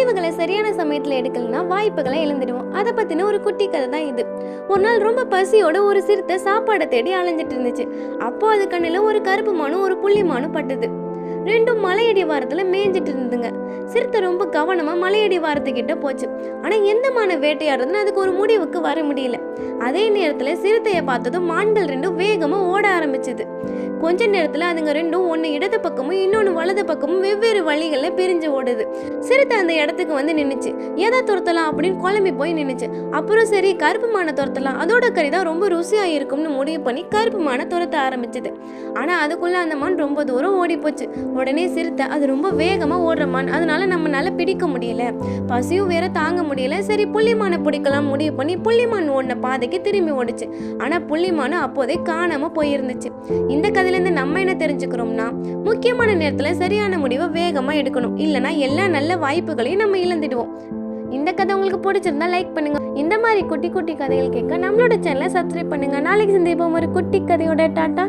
முடிவுகளை சரியான சமயத்துல எடுக்கலனா வாய்ப்புகளை இழந்துடுவோம். அதை பத்தின ஒரு குட்டி கதை தான் இது. ஒரு நாள் ரொம்ப பசியோட ஒரு சிறுத்தை சாப்பாடை தேடி அலைஞ்சிட்டு இருந்துச்சு. அப்போ அது கண்ணில் ஒரு கருப்பு மானும் ஒரு புள்ளி மானும் பட்டுது. ரெண்டும் மலையடி வாரத்துல மேய்ஞ்சிட்டு இருந்துங்க சிறுத்தை ரொம்ப கவனமா மலையடி வாரத்துக்கிட்ட போச்சு. ஆனா எந்த மான வேட்டையாடுறதுன்னு அதுக்கு ஒரு முடிவுக்கு வர முடியல. அதே நேரத்துல சிறுத்தையை பார்த்ததும் மான்கள் ரெண்டும் வேகமாக ஓட ஆரம்பிச்சது. கொஞ்ச நேரத்துல அதுங்க ரெண்டும் ஒன்னு இடது பக்கமும் இன்னொன்னு வலது பக்கமும் வெவ்வேறு வழிகள்ல பிரிஞ்சு ஓடுது. சிறுத்தை அந்த இடத்துக்கு வந்து நின்னுச்சு. எதை துரத்தலாம் அப்படின்னு குழம்பி போய் நின்னுச்சு. அப்புறம் சரி கருப்பு மானை துரத்தலாம். அதோட கறி தான் ரொம்ப ருசியா இருக்கும்னு முடிவு பண்ணி கருப்பு மானை துரத்த ஆரம்பிச்சது. ஆனா அதுக்குள்ள அந்த மான் ரொம்ப தூரம் ஓடி போச்சு உடனே சிறுத்தை அது ரொம்ப வேகமா ஓடுற மான். அதனால நம்மளால பிடிக்க முடியல. பசியும் வேற தாங்க முடியல. சரி புள்ளிமானை பிடிக்கலாம் முடிவு பண்ணி புள்ளிமான் ஓடின பாதைக்கு திரும்பி ஓடுச்சு. ஆனா புள்ளிமானு அப்போதே காணாம போயிருந்துச்சு. இந்த கதை இருந்து நம்ம என்ன தெரிஞ்சுக்கிறோம்னா முக்கியமான நேரத்தில் சரியான முடிவை வேகமாக எடுக்கணும். இல்லைனா எல்லா நல்ல வாய்ப்புகளையும் நம்ம இழந்துடுவோம். இந்த கதை உங்களுக்கு பிடிச்சிருந்தா லைக் பண்ணுங்க. இந்த மாதிரி குட்டி குட்டி கதைகள் கேட்க நம்மளோட சேனலை சப்ஸ்கிரைப் பண்ணுங்க. நாளைக்கு சந்திப்போம். ஒரு குட்டி கதையோட டாட்டா.